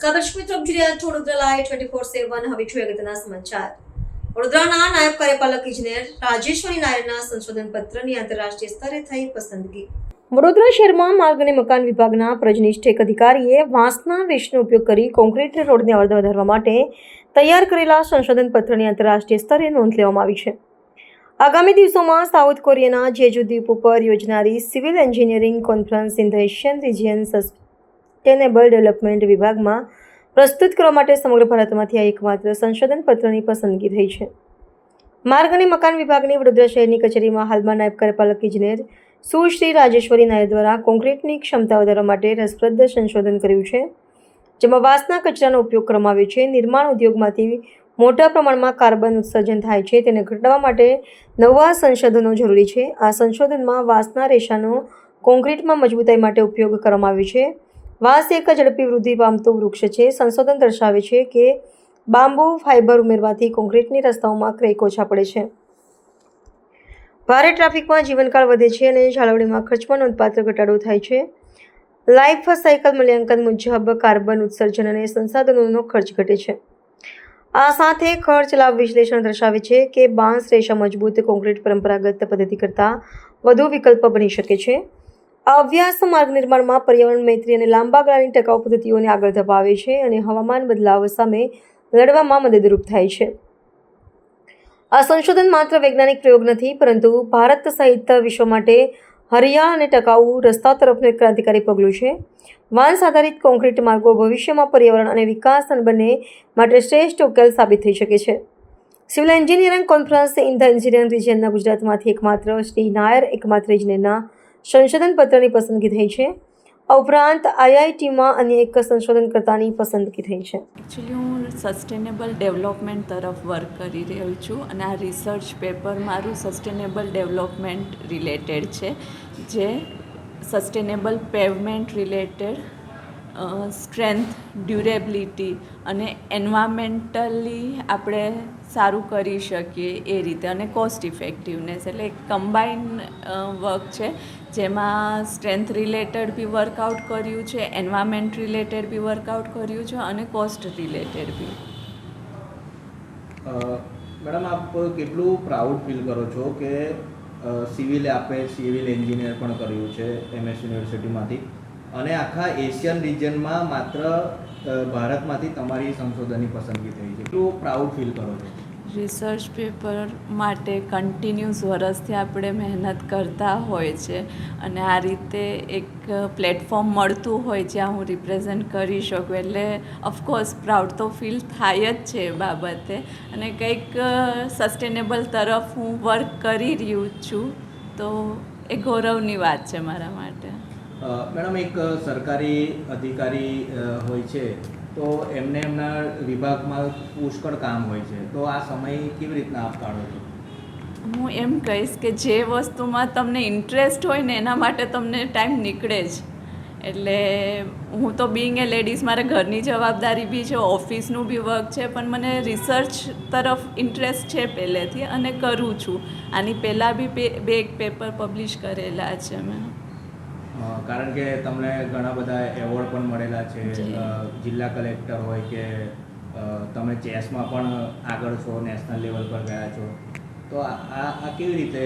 નમસ્કાર દર્શક મિત્રો રહ્યા Vadodara live twenty four seven હવે જોઈએ અગત્યના સમાચાર. વડોદરાના નાયબ કાર્યપાલક ઇજનેર રાજેશ્વરી નાયરના સંશોધન પત્રની આંતરરાષ્ટ્રીય સ્તરે થઈ પસંદગી. વડોદરા શહેરમાં માર્ગ અને મકાન વિભાગના પ્રજનિષ્ઠ એક અધિકારીએ વાંસના વેસ્ટનો ઉપયોગ કરી કોન્ક્રીટ રોડને અર્ધ વધારવા માટે તૈયાર કરેલા સંશોધન પત્રની આંતરરાષ્ટ્રીય સ્તરે નોંધ લેવામાં આવી છે. આગામી દિવસોમાં સાઉથ કોરિયાના જેજુ દ્વીપ ઉપર યોજનારી civil engineering conference in the Asian region sustainable development વિભાગમાં પ્રસ્તુત કરવા માટે સમગ્ર ભારતમાંથી આ એકમાત્ર સંશોધન પત્રની પસંદગી થઈ છે. માર્ગ અને મકાન વિભાગની વડોદરા શહેરની કચેરીમાં હાલમાં નાયબ કાર્યપાલક ઇજનેર સુશ્રી રાજેશ્વરી નાયર દ્વારા કોન્ક્રીટની ક્ષમતા વધારવા માટે રસપ્રદ સંશોધન કર્યું છે, જેમાં વાસના કચરાનો ઉપયોગ કરવામાં આવ્યો છે. નિર્માણ ઉદ્યોગમાંથી મોટા પ્રમાણમાં કાર્બન ઉત્સર્જન થાય છે. તેને ઘટાડવા માટે નવા સંશોધનો જરૂરી છે. આ સંશોધનમાં વાસના રેશાનો કોન્ક્રીટમાં મજબૂતાઈ માટે ઉપયોગ કરવામાં આવ્યો છે. વાંસ એક ઝડપી વૃદ્ધિ પામતું વૃક્ષ છે. સંશોધન દર્શાવે છે કે બાંબુ ફાઇબર ઉમેરવાથી કોન્ક્રીટની રસ્તાઓમાં ક્રેક ઓછા પડે છે. ભારે ટ્રાફિકમાં જીવનકાળ વધે છે અને જાળવણીમાં ખર્ચમાં નોંધપાત્ર ઘટાડો થાય છે. લાઈફ સાયકલ મૂલ્યાંકન મુજબ કાર્બન ઉત્સર્જન અને સંસાધનોનો ખર્ચ ઘટે છે. આ સાથે ખર્ચ લાભ વિશ્લેષણ દર્શાવે છે કે બાંસ રેશા મજબૂત કોન્ક્રીટ પરંપરાગત પદ્ધતિ કરતાં વધુ વિકલ્પ બની શકે છે. આ અભ્યાસ માર્ગ નિર્માણમાં પર્યાવરણ મૈત્રી અને લાંબા ગાળાની ટકાઉ પદ્ધતિઓને આગળ ધપાવે છે અને હવામાન બદલાવ સામે લડવામાં મદદરૂપ થાય છે. આ સંશોધન માત્ર વૈજ્ઞાનિક પ્રયોગ નથી, પરંતુ ભારત સહિત વિશ્વ માટે હરિયાળ અને ટકાઉ રસ્તા તરફનું એક ક્રાંતિકારી પગલું છે. વાંસ આધારિત કોન્ક્રીટ માર્ગો ભવિષ્યમાં પર્યાવરણ અને વિકાસ બંને માટે શ્રેષ્ઠ ઉકેલ સાબિત થઈ શકે છે. Civil engineering conference in the engineering રિજિયનના ગુજરાતમાંથી એકમાત્ર શ્રી નાયર, એકમાત્ર ઇજનેરના સંશોધન પત્રની પસંદગી થઈ છે. આ ઉપરાંત આઈઆઈટીમાં અન્ય એક સંશોધનકર્તાની પસંદગી થઈ છે. એકચ્યુઅલી હું સસ્ટેનેબલ ડેવલપમેન્ટ તરફ વર્ક કરી રહ્યો છું અને આ રિસર્ચ પેપર મારું સસ્ટેનેબલ ડેવલપમેન્ટ રિલેટેડ છે, જે sustainable pavement related strength, durability અને એન્વામેન્ટલી આપણે સારું કરી શકીએ એ રીતે અને કોસ્ટ ઇફેક્ટિવનેસ એટલે એક કમ્બાઈન વર્ક છે જેમાં સ્ટ્રેન્થ રિલેટેડ બી વર્કઆઉટ કર્યું છે, એન્વામેન્ટ રિલેટેડ બી વર્કઆઉટ કર્યું છે અને કોસ્ટ રિલેટેડ બી. મેડમ આપ કેટલું પ્રાઉડ ફીલ કરો છો કે સિવિલ આપે, સિવિલ એન્જિનિયર પણ કર્યું છે, એમએસ યુનિવર્સિટીમાંથી? અને આખા એશિયન રિજનમાં માત્ર ભારતમાંથી તમારી સંશોધનની પસંદગી થઈ છે. કેટલું પ્રાઉડ ફીલ કરો છો? રિસર્ચ પેપર માટે કન્ટિન્યુઅસ વર્ષથી આપણે મહેનત કરતા હોય છે અને આ રીતે એક પ્લેટફોર્મ મળતું હોય જ્યાં હું રિપ્રેઝેન્ટ કરી શકું. એટલે ઓફકોર્સ પ્રાઉડ તો ફીલ થાય જ છે એ બાબતે. અને કંઈક સસ્ટેનેબલ તરફ હું વર્ક કરી રહ્યું છું, તો એ ગૌરવની વાત છે મારા માટે. મેડમ, એક સરકારી અધિકારી હોય છે, તો એમને એમના વિભાગમાં પુષ્કળ કામ હોય છે. તો આ સમય કેવી રીતના આપ છો હું એમ કહીશ કે જે વસ્તુમાં તમને ઇન્ટરેસ્ટ હોય ને, એના માટે તમને ટાઈમ નીકળે જ. એટલે હું તો બિંગ એ લેડીઝ મારે ઘરની જવાબદારી બી છે, ઓફિસનું બી વર્ક છે, પણ મને રિસર્ચ તરફ ઇન્ટરેસ્ટ છે પહેલેથી અને કરું છું. આની પહેલાં બી બે એક પેપર પબ્લિશ કરેલા છે મેં. કારણ કે તમને ઘણા બધા એવોર્ડ પણ મળેલા છે. જિલ્લા કલેક્ટર હોય કે તમે ચેસમાં પણ આગળ છો નેશનલ લેવલ પર ગયા છો. તો આ આ કેવી રીતે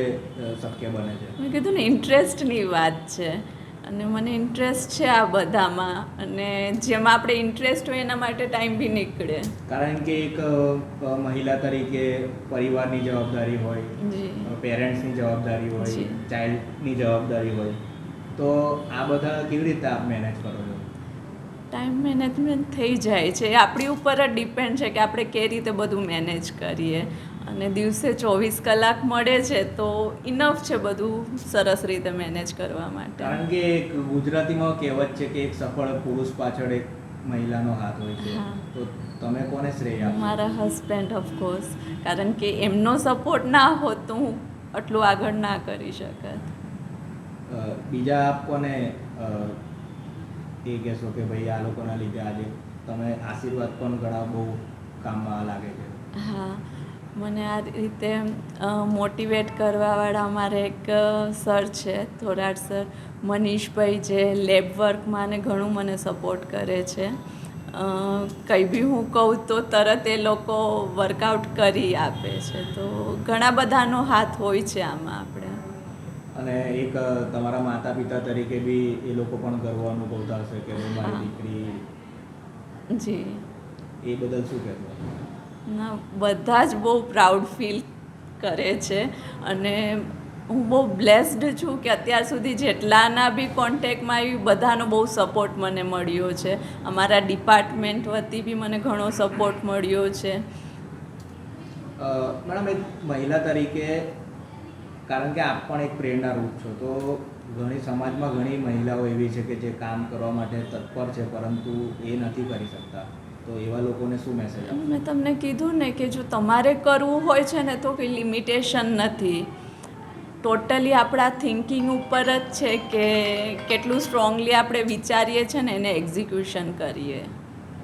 શક્ય બને છે? મેં કીધું ને ઇન્ટરેસ્ટની વાત છે. અને મને ઇન્ટરેસ્ટ છે આ બધામાં. અને જેમાં આપણે ઇન્ટરેસ્ટ હોય એના માટે ટાઈમ બી નીકળે. કારણ કે એક મહિલા તરીકે પરિવારની જવાબદારી હોય પેરેન્ટ્સની જવાબદારી હોય ચાઇલ્ડની જવાબદારી હોય. તો આ બધા કેવી રીતે આપ મેનેજ કરો છો? ટાઈમ મેનેજમેન્ટ થઈ જાય છે. એ આપણી ઉપર જ ડિપેન્ડ છે કે આપણે કઈ રીતે બધું મેનેજ કરીએ. અને દિવસે ચોવીસ કલાક મળે છે તો ઇનફ છે બધું સરસ રીતે મેનેજ કરવા માટે. કારણ કે એક ગુજરાતીમાં કહેવત છે કે એક સફળ પુરુષ પાછળ એક મહિલાનો હાથ હોય છે. તો તમે કોને શ્રેય આપો? મારા હસબન્ડ ઓફકોર્સ કારણ કે એમનો સપોર્ટ ના હોત તો હું આટલું આગળ ના કરી શકત. બીજા કોને એ કહેશો કે ભાઈ આ લોકોના લીધે આજે તમે આશીર્વાદ પણ ઘણા બહુ કામમાં લાગે છે? હા, મને આ રીતે મોટિવેટ કરવાવાળા અમારે એક સર છે થોરાડ સર મનીષભાઈ, જે લેબ વર્કમાં ને ઘણું મને સપોર્ટ કરે છે. કંઈ બી હું કહું તો તરત એ લોકો વર્કઆઉટ કરી આપે છે. તો ઘણા બધાનો હાથ હોય છે આમાં આપણે. અને એક તમારા માતા પિતા તરીકે બી એ લોકો પણ ગર્વ અનુભવતા હશે કે મારી દીકરી જી. એ બદલ શું કહેશો? ના બધા જ બહુ પ્રાઉડ ફીલ કરે છે અને હું બહુ બ્લેસ્ડ છું કે અત્યાર સુધી જેટલાના બી કોન્ટેક્ટમાં આવી બધાનો બહુ સપોર્ટ મને મળ્યો છે. અમારા ડિપાર્ટમેન્ટ વતી બી મને ઘણો સપોર્ટ મળ્યો છે. મેડમ એક મહિલા તરીકે કારણ કે આપ પણ એક પ્રેરણારૂપ છો. તો ઘણી સમાજમાં ઘણી મહિલાઓ એવી છે કે જે કામ કરવા માટે તત્પર છે, પરંતુ એ નથી કરી શકતા. તો એવા લોકોને શું મેસેજ મેં તમને કીધું ને કે જો તમારે કરવું હોય છે ને તો કંઈ લિમિટેશન નથી. ટોટલી આપણા થિંકિંગ ઉપર જ છે કે કેટલું સ્ટ્રોંગલી આપણે વિચારીએ છીએ ને એને એક્ઝિક્યુશન કરીએ.